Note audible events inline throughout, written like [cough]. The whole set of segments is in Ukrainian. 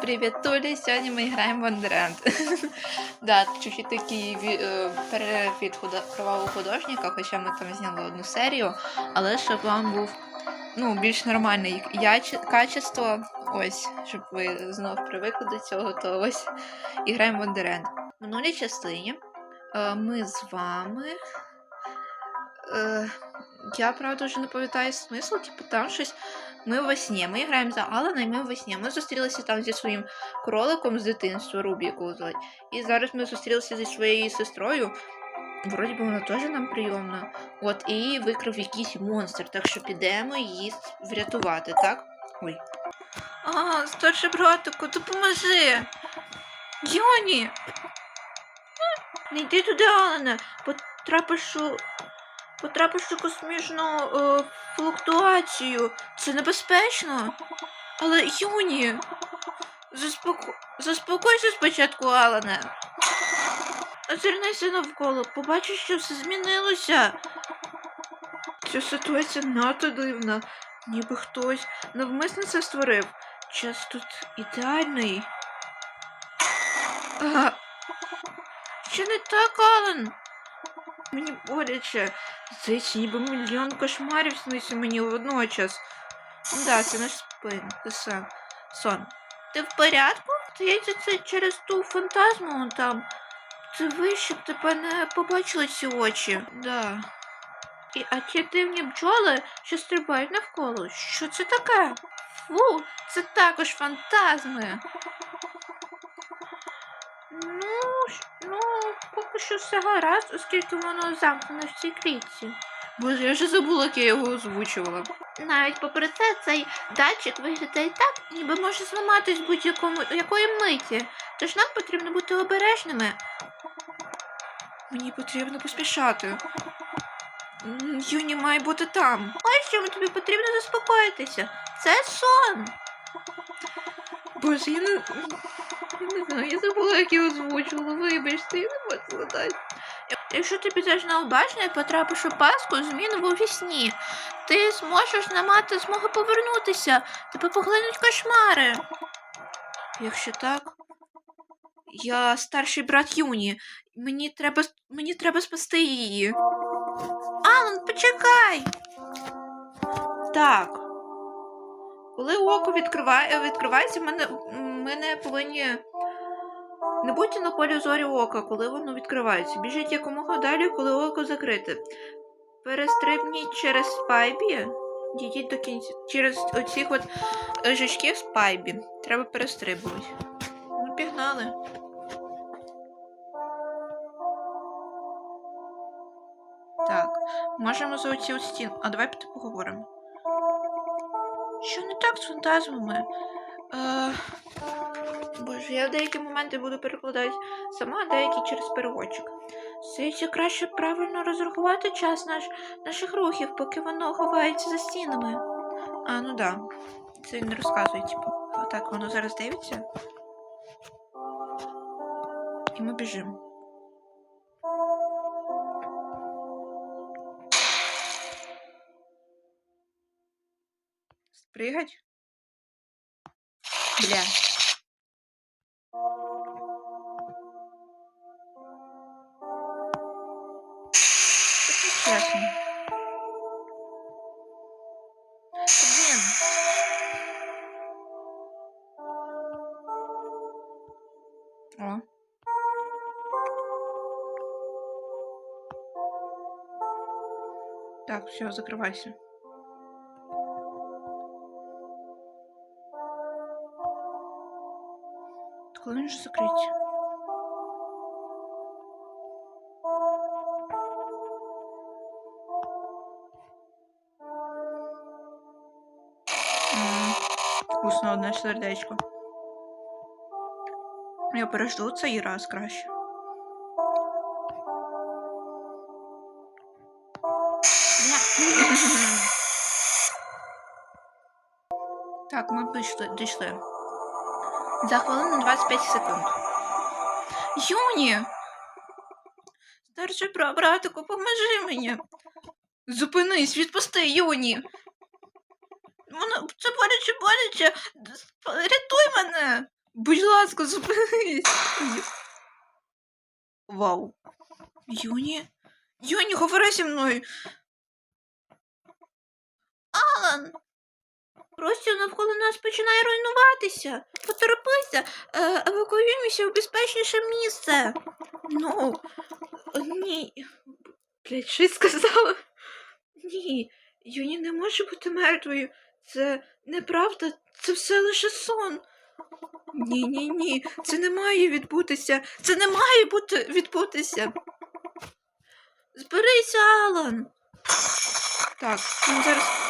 Привіт, Толі! Сьогодні ми граємо в Wonderland. [laughs] да, чуть такий е, перевід кровавого художника, хоча ми там зняли одну серію, але щоб вам був ну, більш нормальне качество, ось, щоб ви знов привикли до цього, то ось і граємо в Wonderland. В минулій частині е, ми з вами. Е, я правда вже не пам'ятаю смисл, типу там щось. Ми во сні, ми граємо за Алана, і ми во сні. Ми зустрілися там зі своїм кроликом з дитинства, Рубі, якого. І зараз ми зустрілися зі своєю сестрою. Вроді би вона теж нам прийомна. От, і викрив якийсь монстр, так що підемо її врятувати, так? Ой. А, старший братику, допоможи! Йоні! Не йди туди, Алане! Потрапиш у. Потрапиш у космічну е, флуктуацію. Це небезпечно. Але Юні. Заспоко... Заспокойся спочатку, Алане. Озирнися навколо, побачиш, що все змінилося. Ця ситуація надто дивна, ніби хтось навмисно це створив. Час тут ідеальний. А, що не так, Алан? Мені боляче. Здається, ніби мільйон кошмарів сниться мені водночас. Да, це наш спин. Це сон. Сон. Ти в порядку? Здається, це через ту фантазму там. Це ви, щоб тебе не побачили ці очі. Да. І, а ті дивні бджоли, що стрибають навколо. Що це таке? Фу, це також фантазми. Ну, ну, поки що все гаразд, оскільки воно замкнене в цій клітці. Боже, я вже забула, як я його озвучувала. Навіть попри це, цей датчик виглядає так, ніби може зламатись будь-якому якої миті. Тож нам потрібно бути обережними. Мені потрібно поспішати. Юні має бути там. Ось чому тобі потрібно заспокоїтися. Це сон. Боже, я не, не знаю, я забула, як я озвучувала. Вибачте, я не можу згадати. Якщо ти підеш на обачення і потрапиш у паску, зміну у вісні, ти зможеш не мати змоги повернутися. Тебе поглинуть кошмари. Якщо так, я старший брат Юні. Мені треба, мені треба спасти її. Алан, почекай. Так. Коли око відкриває, відкривається, ми не, ми не повинні. Не будьте на полі зорі ока, коли воно відкривається. Біжіть якомога далі, коли око закрите. Перестрибніть через спайбі. Дійдіть до кінця. Через оцих от е, жучків спайбі. Треба перестрибувати. Ну, пігнали. Так, можемо за оці от стін. А давай поговоримо. Що не так з фантазмами? Е... Боже, я в деякі моменти буду перекладати сама, а деякі через переводчик. Здається, краще правильно розрахувати час наш, наших рухів, поки воно ховається за стінами. А, ну да. Це він розказує, типу. Так, воно зараз дивиться. І ми біжимо. Спригать? Бля. Так, все, закрывайся. Коли він ж закриється? Вкусно одне сердечко. Я пережду цей раз краще. Так, ми дійшли. За хвилину 25 секунд. Юні! Старший братику, поможи мені. Зупинись, відпусти, Юні. Воно це боляче, боляче. Рятуй мене. Будь ласка, зупинись. Вау. Юні? Юні, говори зі мною. Алан! Простір навколо нас починає руйнуватися. Поторопися, е, евакуюємося в безпечніше місце. Ну, ні. Блять, що я сказала? Ні, Юні не може бути мертвою. Це неправда, це все лише сон. Ні, ні, ні, це не має відбутися. Це не має бути відбутися. Зберися, Алан. Так, він зараз.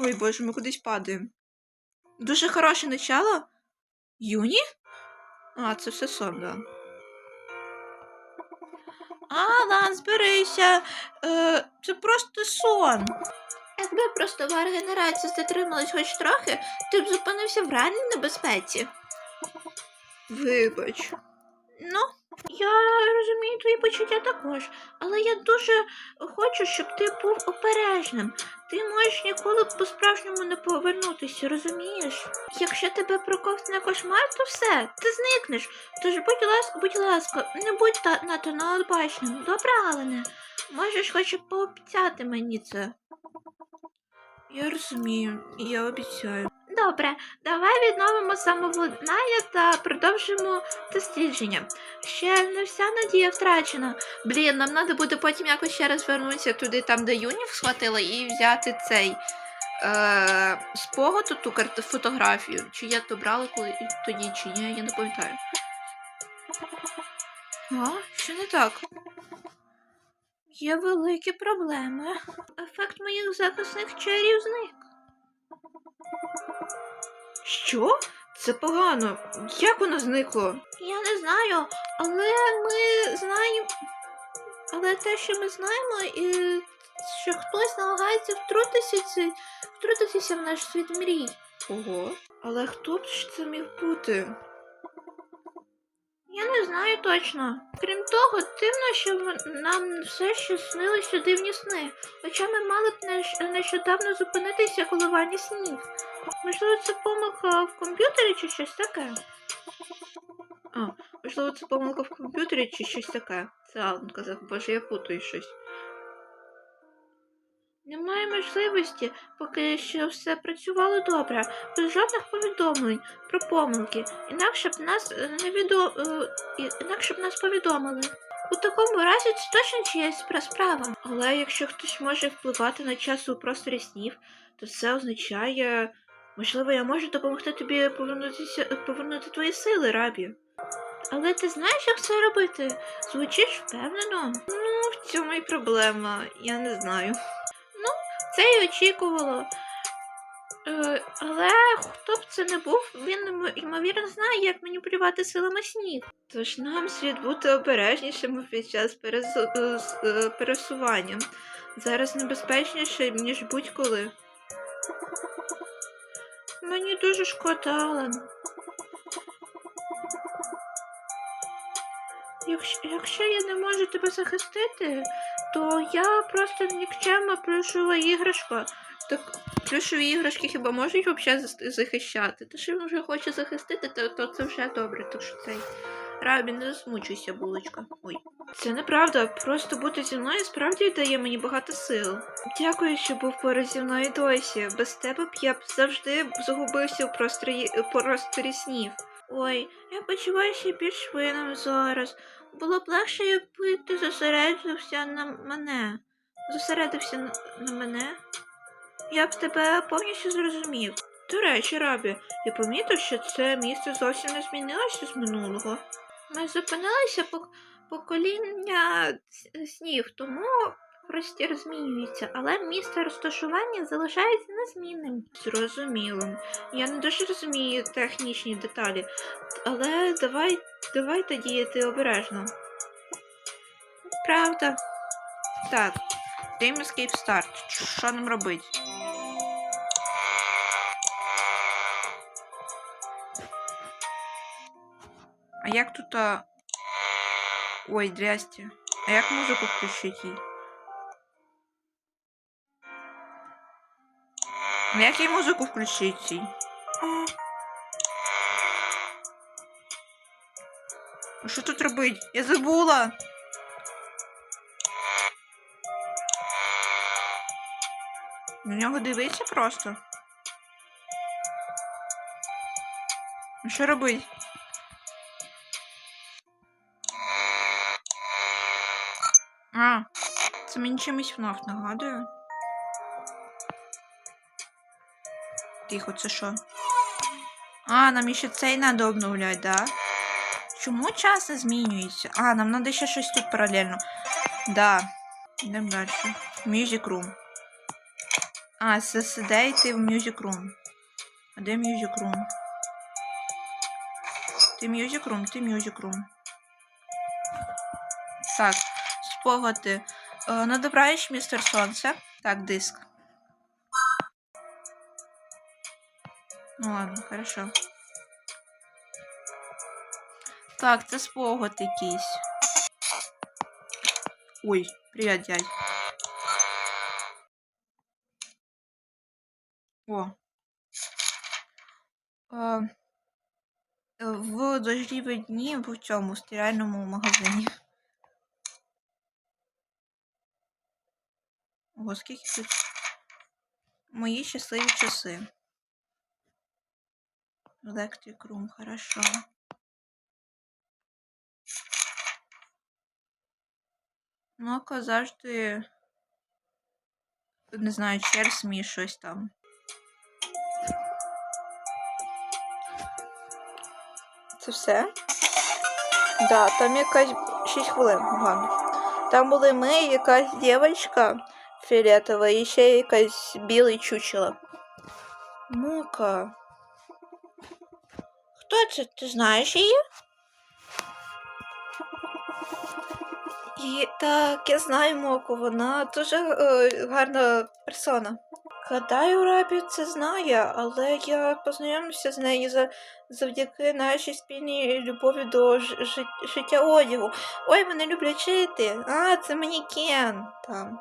Ой боже, ми кудись падаємо. Дуже хороше начало. Юні? А, це все сон, да. Алан, зберися. Е, це просто сон. Якби просто регенерація затрималась хоч трохи, ти б зупинився в реальній небезпеці. Вибач. Ну, я розумію твої почуття також, але я дуже хочу, щоб ти був обережним. Ти можеш ніколи по-справжньому не повернутися, розумієш? Якщо тебе проковтне кошмар, то все, ти зникнеш. Тож будь ласка, будь ласка, не будь та надто необачним. Добре, Алене? Можеш хоч пообіцяти мені це. Я розумію, я обіцяю. Добре, давай відновимо самовладнання та продовжимо дослідження. Ще не вся надія втрачена. Блін, нам треба буде потім якось ще раз вернутися туди, там, де Юнів схватила, і взяти цей е, спогад, ту карту фотографію. Чи я то брала коли тоді, чи ні, я не пам'ятаю. А, що не так? Є великі проблеми. Ефект моїх захисних чарів зник. Що? Це погано. Як воно зникло? Я не знаю, але ми знаємо. Але те, що ми знаємо, і що хтось намагається втрутитися, втрутитися в наш світ мрій. Ого. Але хто б ж це міг бути? Я не знаю точно. Крім того, дивно, що нам все ще снилися дивні сни. Хоча ми мали б нещодавно зупинитися коливання снів. Можливо, це помилка в комп'ютері чи щось таке? А, можливо, це помилка в комп'ютері чи щось таке. Це Алан казав, боже, я путаю щось. Немає можливості, поки що все працювало добре, без жодних повідомлень про помилки. Інакше б нас е, не відо... е, інакше б нас повідомили. У такому разі це точно чиясь спра- справа. Але якщо хтось може впливати на час у просторі снів, то це означає, можливо, я можу допомогти тобі повернутися повернути твої сили, рабі. Але ти знаєш, як це робити? Звучиш впевнено? Ну, в цьому і проблема, я не знаю. Це й очікувало. Е, але хто б це не був, він ймовірно знає, як маніпулювати силами снів. Тож нам слід бути обережнішими під час е, е, пересування. Зараз небезпечніше, ніж будь-коли. Мені дуже шкода, Алан. Якщо, якщо я не можу тебе захистити, то я просто нікчемна плюшова іграшка. Так плюшові іграшки хіба можуть взагалі захищати? Та що він вже хоче захистити, то, то це вже добре, так що цей. Рабі, не засмучуйся, булочка. Ой. Це неправда. Просто бути зі мною справді дає мені багато сил. Дякую, що був поруч зі мною досі. Без тебе б я б завжди загубився в просторі, просторі снів. Ой, я почуваюся більш винним зараз. Було б легше, якби ти зосередився на мене. Зосередився на, на мене. Я б тебе повністю зрозумів. До речі, Рабі, я помітив, що це місце зовсім не змінилося з минулого. Ми зупинилися по покоління снів, тому простір змінюється, але місце розташування залишається незмінним. Зрозуміло. Я не дуже розумію технічні деталі, але давай, давайте діяти обережно. Правда. Так. Game Escape Start. Що нам робити? А як тут. Ой, дрясті. А як музику включити? Мягкий музыку включите. Что ну, тут робить? Я забула. На нього дивиться просто. Ну, що робить? А, це мені чимось вновь нагадує. Тихо, це що? А, нам ще цей надо обновляти, да? Чому час не змінюється? А, нам треба ще щось тут паралельно. Да. Йдемо далі. Music Room. А, з SSD в Music Room. А де Music Room? Ти Music Room, ти Music Room. Так, спогади. Е, на добраніч, містер Сонце. Так, диск. Ну ладно, хорошо. Так, це спогад якийсь. Ой, привіт, дядь. О. Е, в дождливі дні в цьому стиральному магазині. Ого, скільки тут мої щасливі часи. Electric Room, хорошо. Ну, завжди. Не знаю, через мій щось там. Це все? Да, там якась 6 хвилин, ладно. Там були ми, якась дівчинка фіолетова і ще якась білий чучело. Мука. Хто це? Ти знаєш її? І, так, я знаю Моку, вона дуже е, гарна персона. Гадаю, Рабі це знає, але я познайомився з нею за, завдяки нашій спільній любові до життя одягу. Ой, мене люблять чити. А, це манікен там.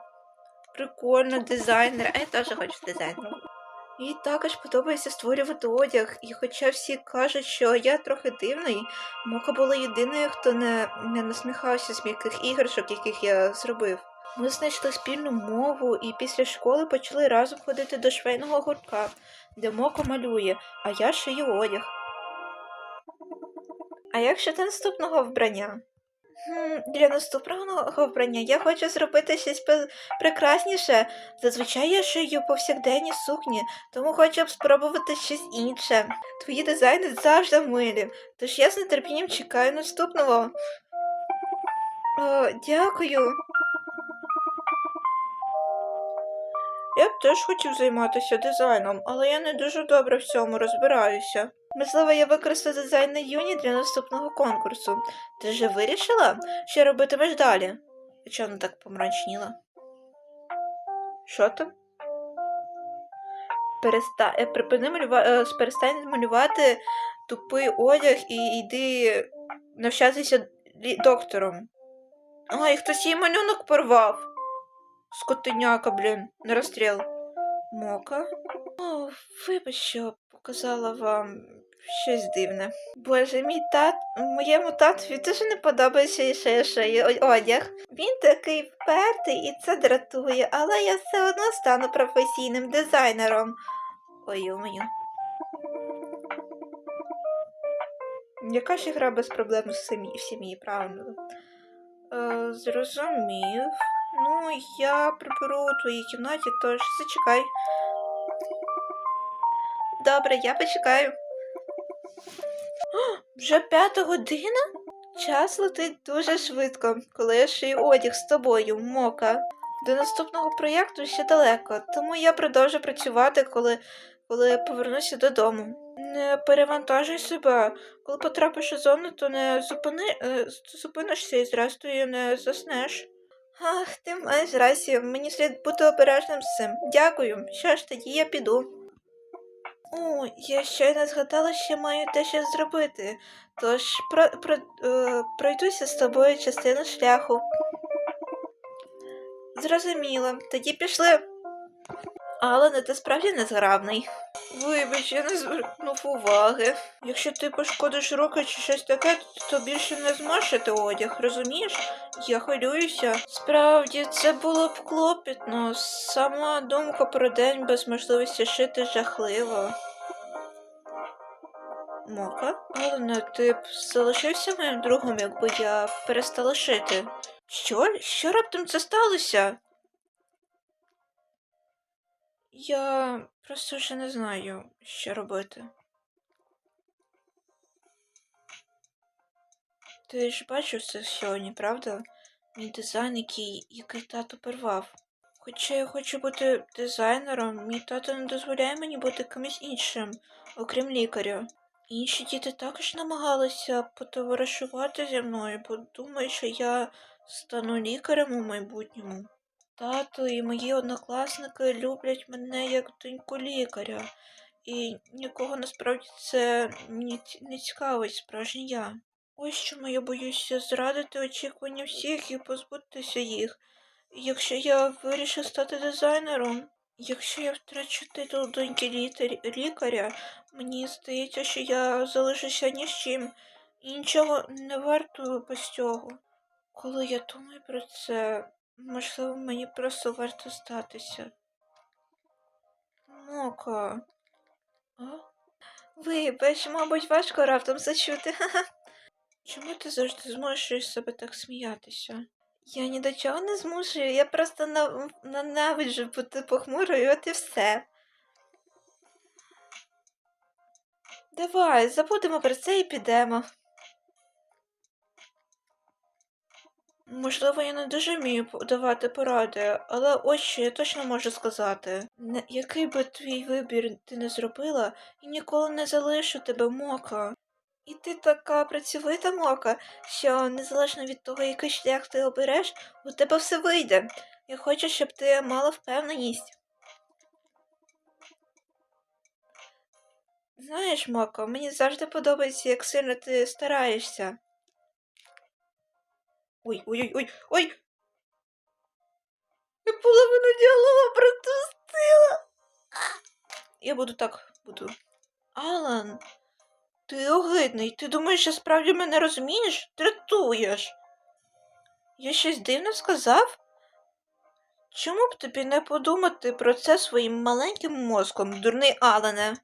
Прикольно, дизайнер. А я теж хочу дизайнером. Їй також подобається створювати одяг, і хоча всі кажуть, що я трохи дивний, Мока була єдиною, хто не, не насміхався з м'яких іграшок, яких я зробив. Ми знайшли спільну мову і після школи почали разом ходити до швейного гуртка, де Мока малює, а я шию одяг. А як щодо наступного вбрання? Для наступного вбрання я хочу зробити щось прекрасніше. Зазвичай я шию повсякденні сукні, тому хочу б спробувати щось інше. Твої дизайни завжди милі, тож я з нетерпінням чекаю наступного. О, дякую. Я б теж хотів займатися дизайном, але я не дуже добре в цьому розбираюся. Можливо, я використаю дизайн на юні для наступного конкурсу. Ти вже вирішила, що робитимеш далі? Чого вона так помрачніла? Що там? Переста... е, Припини малюва... е, перестань малювати тупий одяг і йди навчатися доктором. Ой, хтось їй малюнок порвав. Скотиняка, блін, на розстріл. Мока? О, вибач, що показала вам щось дивне. Боже, мій тат, моєму татові дуже не подобається я одяг. Він такий впертий і це дратує, але я все одно стану професійним дизайнером. Ой, мою. Яка ж гра без проблем в сім'ї, правильно? Е, зрозумів. Ну, я приберу у твоїй кімнаті, тож зачекай. Добре, я почекаю. [gasps] Вже п'ята година? Час летить дуже швидко, коли я шию одяг з тобою, мока. До наступного проєкту ще далеко, тому я продовжу працювати, коли, коли повернуся додому. Не перевантажуй себе. Коли потрапиш у зону, то не зупини, е, зупинишся і зрештою не заснеш. Ах, ти маєш рацію, мені слід бути обережним з цим. Дякую. Що ж тоді я піду. О, я щойно згадала, що маю дещо зробити. Тож про, про, е, пройдуся з тобою частину шляху. Зрозуміло, тоді пішли. Алане, ти справді незграбний. Вибач, я не звернув уваги. Якщо ти пошкодиш руки чи щось таке, то більше не змашити одяг, розумієш? Я хвилююся. Справді, це було б клопітно. Сама думка про день без можливості шити жахлива. Мока? Алена, ти б залишився моїм другом, якби я перестала шити. Що? Що раптом це сталося? Я просто вже не знаю, що робити. Ти ж бачив це сьогодні, правда? Мій дизайн, який, який тато порвав. Хоча я хочу бути дизайнером, мій тато не дозволяє мені бути кимось іншим, окрім лікаря. Інші діти також намагалися потоваришувати зі мною, бо думають, що я стану лікарем у майбутньому. Тато і мої однокласники люблять мене як доньку лікаря, і нікого насправді це не, цікавить справжнє я. Ось чому я боюся зрадити очікування всіх і позбутися їх. Якщо я вирішу стати дизайнером, якщо я втрачу титул доньки лікаря, мені здається, що я залишуся ні з чим і нічого не варто без цього. Коли я думаю про це, можливо, мені просто варто статися. Мока. А? Вибач, мабуть, важко раптом зачути. [laughs] Чому ти завжди змушуєш себе так сміятися? Я ні до чого не змушую, я просто на... ненавиджу бути похмурою, от і все. Давай, забудемо про це і підемо. Можливо, я не дуже вмію давати поради, але ось що я точно можу сказати. Не, який би твій вибір ти не зробила, я ніколи не залишу тебе мока. І ти така працьовита мока, що незалежно від того, який шлях ти обереш, у тебе все вийде. Я хочу, щоб ти мала впевненість. Знаєш, Моко, мені завжди подобається, як сильно ти стараєшся. Ой, ой, ой, ой, ой. Я половину діалогу пропустила. Я буду так, буду. Алан, ти огидний. Ти думаєш, що справді мене розумієш? Дратуєш. Я щось дивно сказав? Чому б тобі не подумати про це своїм маленьким мозком, дурний Алене?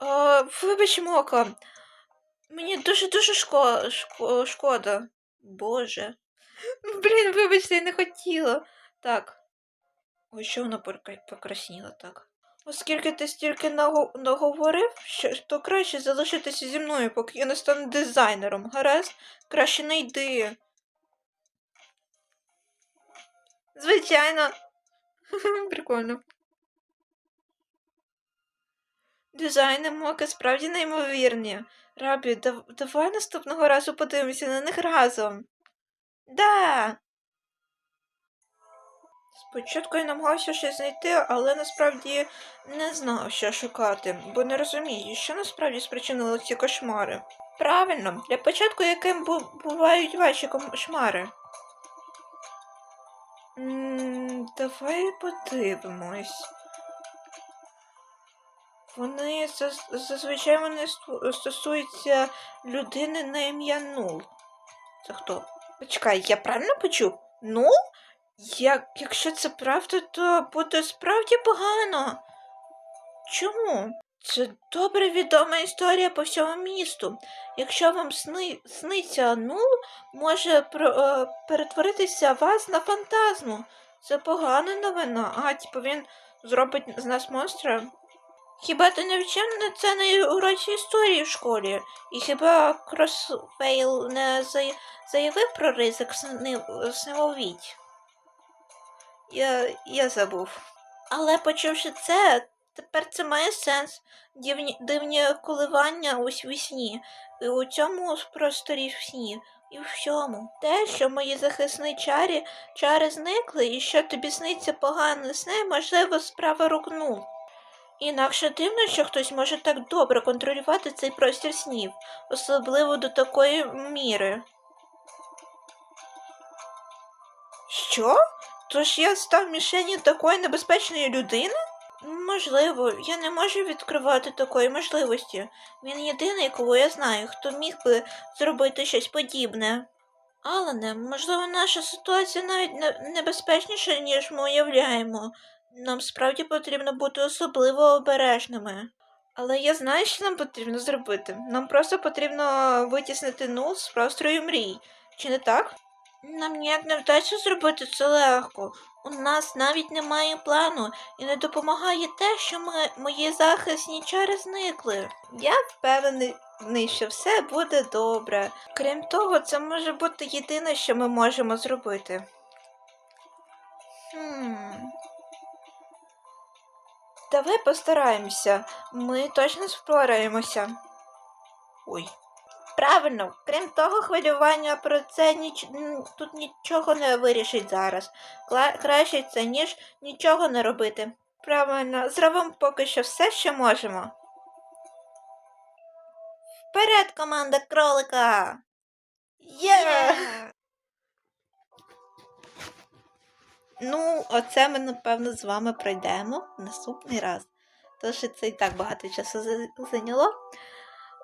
А, вибач, Мока, мені дуже-дуже шко... шко... шкода. Боже. Блін, вибачте, я не хотіла. Так. Ой, що вона покрасніла так. Оскільки ти стільки наговорив, що то краще залишитися зі мною, поки я не стану дизайнером. Гаразд? Краще не йди. Звичайно. [laughs] Прикольно. Дизайни моки справді неймовірні. Рабі, дав- давай наступного разу подивимося на них разом. Да. Спочатку я намагався щось знайти, але насправді не знав, що шукати, бо не розумію, що насправді спричинило ці кошмари. Правильно, для початку яким бу- бувають ваші кошмари. М, Давай подивимось. Вони зазвичай вони стосуються людини на ім'я Нул. Це хто? Почекай, я правильно почув? Нул? Як, якщо це правда, то буде справді погано. Чому? Це добре відома історія по всьому місту. Якщо вам сни, сниться нул, може про, е, перетворитися вас на фантазму. Це погана новина. А, типу він зробить з нас монстра. Хіба ти не вчив це на уроці історії в школі? І хіба Кросфейл не зая- заявив про ризик сни- сновидь? Я, я забув. Але почувши це, тепер це має сенс. Дивні, дивні коливання у сні, і у цьому просторі в сні, і в всьому. Те, що мої захисні чарі, чари зникли, і що тобі сниться погані сни, можливо, справа рук Нуль. Інакше дивно, що хтось може так добре контролювати цей простір снів, особливо до такої міри. Що? Тож я став мішенью такої небезпечної людини? Можливо, я не можу відкривати такої можливості. Він єдиний, кого я знаю, хто міг би зробити щось подібне. Алене, можливо, наша ситуація навіть небезпечніша, ніж ми уявляємо. Нам справді потрібно бути особливо обережними. Але я знаю, що нам потрібно зробити. Нам просто потрібно витіснити нул з прострою мрій. Чи не так? Нам ніяк не вдасться зробити це легко. У нас навіть немає плану, і не допомагає те, що ми, мої захисні чари зникли. Я впевнений, що все буде добре. Крім того, це може бути єдине, що ми можемо зробити. Хм. Давай постараємося. Ми точно спораємося. Ой. Правильно, крім того, хвилювання про це ніч... тут нічого не вирішить зараз. Кла... Краще це, ніж нічого не робити. Правильно, зробимо поки що все, що можемо. Вперед, команда кролика! Є! Ну, оце ми, напевно, з вами пройдемо наступний раз. Що це і так багато часу зайняло.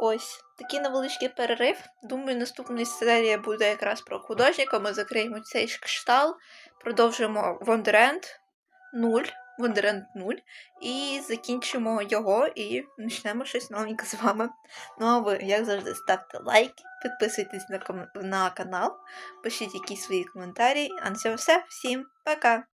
Ось такий невеличкий перерив. Думаю, наступна серія буде якраз про художника. Ми закриємо цей кштал, продовжуємо Wonderland 0, Wonderland 0 і закінчимо його і почнемо щось новеньке з вами. Ну а ви, як завжди, ставте лайки, підписуйтесь на, на канал, пишіть якісь свої коментарі. А на цьому все. Всім пока!